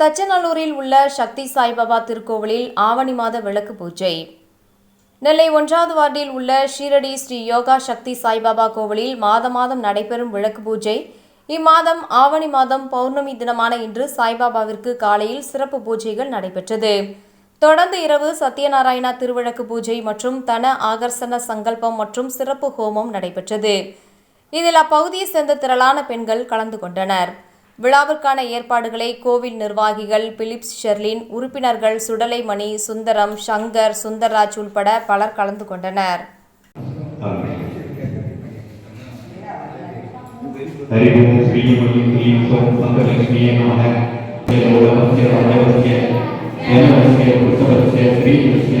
தச்சநல்லூரில் உள்ள சக்தி சாய்பாபா திருக்கோவிலில் ஆவணி மாத விளக்கு பூஜை. நெல்லை ஒன்றாவது வார்டில் உள்ள ஷீரடி ஸ்ரீ யோகா சக்தி சாய்பாபா கோவிலில் மாதம் மாதம் நடைபெறும் விளக்கு பூஜை. இம்மாதம் ஆவணி மாதம் பௌர்ணமி தினமான இன்று சாய்பாபாவிற்கு காலையில் சிறப்பு பூஜைகள் நடைபெற்றது. தொடர்ந்து இரவு சத்யநாராயணா திருவிளக்கு பூஜை மற்றும் தன ஆகர்ஷண சங்கல்பம் மற்றும் சிறப்பு ஹோமம் நடைபெற்றது. இதில் அப்பகுதியை சேர்ந்த திரளான பெண்கள் கலந்து கொண்டனர். விழாவிற்கான ஏற்பாடுகளை கோவில் நிர்வாகிகள் பிலிப்ஸ் ஷெர்லின் உறுப்பினர்கள் சுடலைமணி சுந்தரம் சங்கர் சுந்தர்ராஜ் உள்பட பலர் கலந்து கொண்டனர். ஹரிஓம் ஸ்ரீமதி ஸ்ரீம் சோம் சங்கரலட்சுமியே நமக. ஏதோ உலகத்திய ராஜவசிய ஏனவசிய புத்தவசிய ஸ்ரீவசிய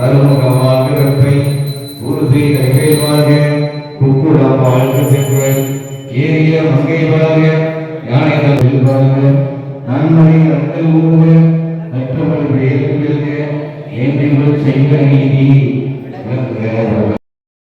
அறுமுகமாக அருமுகமாக வெப்பை உறுதி கைகை வாழ்க குக்குடம் வாழ்க செல்வன் ஏரிய மங்கை யானை தப்பில் வாழ்க. நன்மணி ஊக மற்றவர்கள் வேறு வெல்க என்றெங்கள் நீதி.